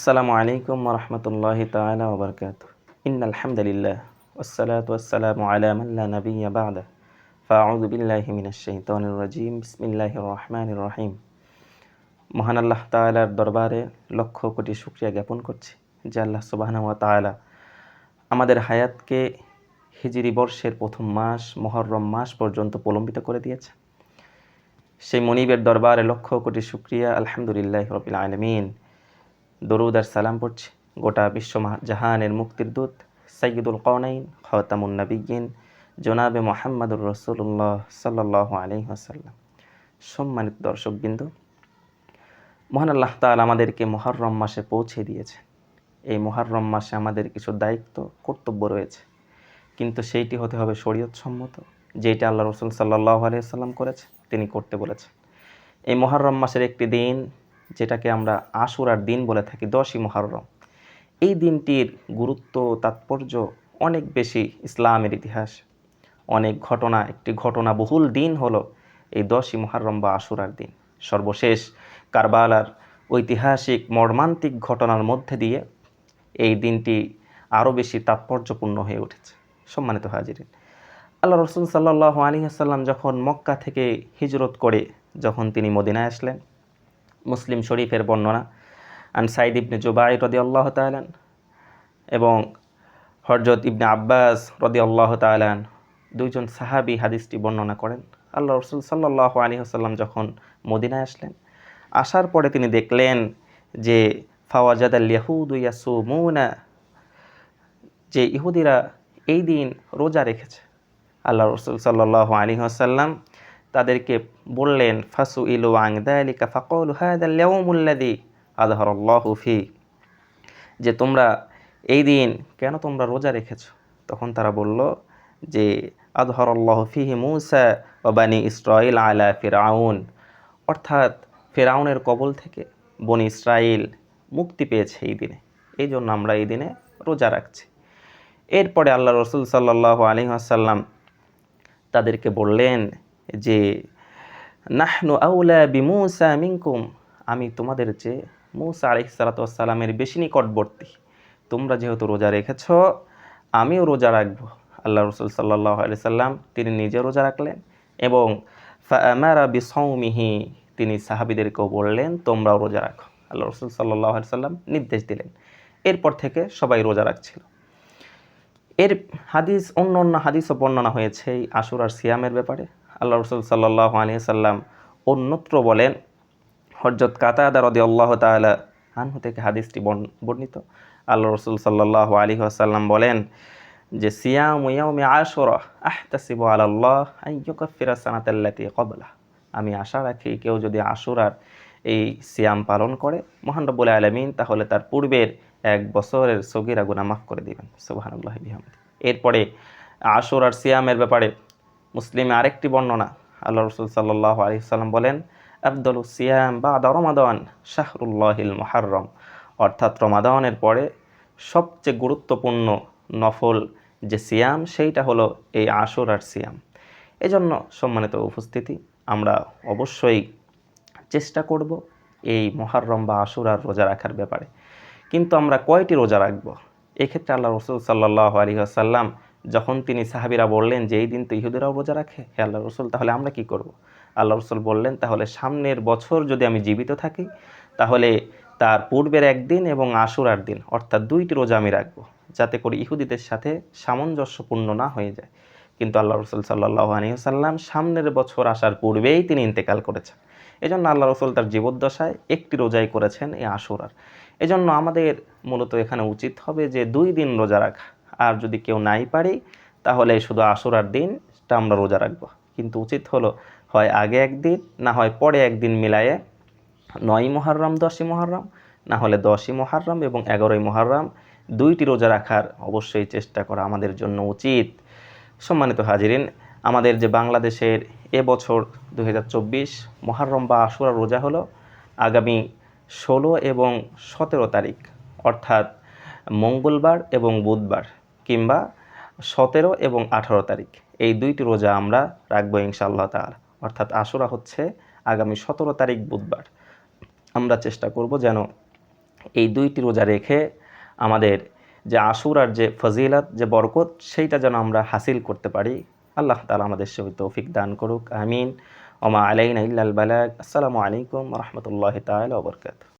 আসসালামু আলাইকুম রহমতুল্লাহ তালা ওবরকাত ইন আলহামদুলিল্লাহ মিনাশ শাইতানির রাজিম। বিসমিল্লাহির রহমানির রহিম। মহান আল্লাহ তাআলার দরবারে লক্ষ কোটি শুক্রিয়া জ্ঞাপন করছি যে আল্লাহ সুবহানাহু ওয়া তাআলা আমাদের হায়াতকে হিজরি বর্ষের প্রথম মাস মহররম মাস পর্যন্ত প্রলম্বিত করে দিয়েছে। সেই মনিবের দরবারে লক্ষ কোটি শুক্রিয়া। আলহামদুলিল্লাহ রবিল আলমিন। দরুদ আর সালাম পড়ছি। গোটা বিশ্ব জাহানের মুক্তির দূত সৈয়দুল কওনাইন, খতামুন নবীন জনাবে মোহাম্মদুর রসুল্লাহ সাল্লাহ আসাল্লাম সম্মানিত দর্শকবৃন্দ, মহান আল্লাহ তাআলা আমাদেরকে মহররম মাসে পৌঁছে দিয়েছে। এই মহররম মাসে আমাদের কিছু দায়িত্ব, কর্তব্য রয়েছে। কিন্তু সেইটি হতে হবে শরীয়ত সম্মত যেটা আল্লাহ রসুল সাল্লাহ আলিয়াল্লাম করেছে, তিনি করতে বলেছেন। এই মহরম মাসের একটি দিন যেটাকে আমরা আশুরার দিন বলে থাকি, দশই মহরম এই দিনটির গুরুত্ব, তাৎপর্য অনেক বেশি ইসলামের ইতিহাস। অনেক ঘটনা, একটি ঘটনা বহুল দিন হলো এই দশই মহরম বা আশুরার দিন। সর্বশেষ কারবালার ঐতিহাসিক, মর্মান্তিক ঘটনার মধ্যে দিয়ে এই দিনটি আরও বেশি তাৎপর্যপূর্ণ হয়ে উঠেছে। সম্মানিত হাজিরিন, আল্লাহ রসুল সাল্লাহ আলী আসাল্লাম যখন মক্কা থেকে হিজরত করে, যখন তিনি মদিনায় আসলেন মুসলিম শরীফের বর্ণনা। আন সাইদ ইবনে জুবাই রদি আল্লাহ তালান এবং হরজত ইবনে আব্বাস রদি আল্লাহ তালান দুইজন সাহাবি হাদিসটি বর্ণনা করেন। আল্লাহ রসুল সাল্লাহ আলী আসাল্লাম যখন মদিনায় আসলেন, আসার পরে তিনি দেখলেন যে ফাওয়াজাদ আল ইয়াহুদ ইয়াসুমুনা, যে ইহুদিরা এই দিন রোজা রেখেছে। আল্লাহ রসুল সাল্লাহ আলী আসাল্লাম তাদেরকে বললেন ফাসু ইলু আংদালিকা ফাকল হায়াদি আদহরল্লাহ ফি। যে তোমরা এই দিন কেন তোমরা রোজা রেখেছ? তখন তারা বলল যে আদহরল্লাহ ফিহি মুসা বানি ইসরাইল আলা ফিরাউন অর্থাৎ ফেরাউনের কবল থেকে বনি ইসরাইল মুক্তি পেয়েছে এই দিনে। এই জন্য আমরা এই দিনে রোজা রাখছি। এরপরে আল্লাহ রসুল সাল্লাহ আলী আসাল্লাম তাদেরকে বললেন যে, নাহনু আউলা বিমুসা মিনকুম আমি তোমাদের চেয়ে মুসা আলি সালাতামের বেশি নিকটবর্তী, তোমরা যেহেতু রোজা রেখেছ, আমিও রোজা রাখব আল্লাহ রসুল সাল্লাহ আলি সাল্লাম তিনি নিজে রোজা রাখলেন এবং ফামারা বিসৌমিহি তিনি সাহাবিদেরকেও বললেন, তোমরাও রোজা রাখো আল্লাহ রসুল সাল্লাহ আলি সাল্লাম নির্দেশ দিলেন। এরপর থেকে সবাই রোজা রাখছিল। এর হাদিস অন্য অন্য হাদিসও বর্ণনা হয়েছে এই আশুর আর সিয়ামের ব্যাপারে। আল্লাহ রসুল সাল্লাহ আলী সাল্লাম অন্যত্র বলেন হরজত কাতাদা রদি আল্লাহ তালা আনহু থেকে হাদিসটি বর্ণ- বর্ণিত। আল্লাহ রসুল সাল্লাহ আলী আসাল্লাম বলেন যে, সিয়াম ইয়াউমে আশুর আহতাসিবু আল্লাহ আইয়ুকাফিরা কবলা আমি আশা রাখি কেউ যদি আশুরার এই সিয়াম পালন করে, মহান রব্বুল আলমিন, তাহলে তার পূর্বের এক বছরের সগিরা গুনা মাফ করে দিবেন। সুবাহানুল্লাহ বিহামদ এরপরে আশুর আর সিয়ামের ব্যাপারে মুসলিমে আরেকটি বর্ণনা আল্লাহ রসুল সাল্লাহ আলী সাল্লাম বলেন আবদুল সিয়াম বা রমাদান শাহরুল্লাহিল মহারম অর্থাৎ রমাদানের পরে সবচেয়ে গুরুত্বপূর্ণ নফল যে সিয়াম, সেইটা হলো এই আশুর আর সিয়াম। এজন্য সম্মানিত উপস্থিতি, আমরা অবশ্যই চেষ্টা করব এই মহারম বা আসর আশুরার রোজা রাখার ব্যাপারে। কিন্তু আমরা কয়টি রোজা রাখব? এক্ষেত্রে আল্লাহ রসুল সাল্লাহ আলী আসাল্লাম যখন তিনি সাহাবিরা বললেন যে, এই দিন তো ইহুদিরাও রোজা রাখে? হে আল্লাহ রসুল, তাহলে আমরা কি করব। আল্লাহ রসুল বললেন, তাহলে সামনের বছর যদি আমি জীবিত থাকি, তাহলে তার পূর্বের একদিন এবং আশুরার দিন, অর্থাৎ দুইটি রোজা আমি রাখব, যাতে করে ইহুদিদের সাথে সামঞ্জস্যপূর্ণ না হয়ে যায়। কিন্তু আল্লাহ রসুল সাল্লাহ আনিসাল্লাম সামনের বছর আসার পূর্বেই তিনি ইন্তেকাল করেছেন। এজন্য আল্লাহ রসুল তার জীবদ্দশায় একটি রোজাই করেছেন, এই আশুরার। এজন্য আমাদের মূলত এখানে উচিত হবে যে, দুই দিন রোজা রাখা। আর যদি কেউ নাই পারি, তাহলে শুধু আশুরার দিনটা আমরা রোজা রাখব। কিন্তু উচিত হলো হয় আগে একদিন, না হয় পরে একদিন মিলায়ে নয় মহারম দশই মহারম না হলে দশই মহারম এবং এগারোই মহারম দুইটি রোজা রাখার অবশ্যই চেষ্টা করা আমাদের জন্য উচিত। সম্মানিত হাজিরিন, আমাদের যে বাংলাদেশের এবছর দু হাজার চব্বিশ মহারম বা আশুরা রোজা হলো আগামী ষোলো এবং সতেরো তারিখ, অর্থাৎ মঙ্গলবার এবং বুধবার। কিংবা সতেরো এবং আঠারো তারিখ। এই দুইটি রোজা আমরা রাখব ইনশাআল্লাহ তাআলা। অর্থাৎ আশুরা হচ্ছে আগামী সতেরো তারিখ বুধবার। আমরা চেষ্টা করব যেন এই দুইটি রোজা রেখে আমাদের যে আশুরার যে ফজিলাত, যে বরকত, সেইটা যেন আমরা হাসিল করতে পারি। আল্লাহ তালা আমাদের সহিত তৌফিক দান করুক। আমিন। ওমা আলাইনা ইল্লাল বালাগ আসসালামু আলাইকুম রহমতুল্লাহ তাআলা ওয়া বারাকাতুহু।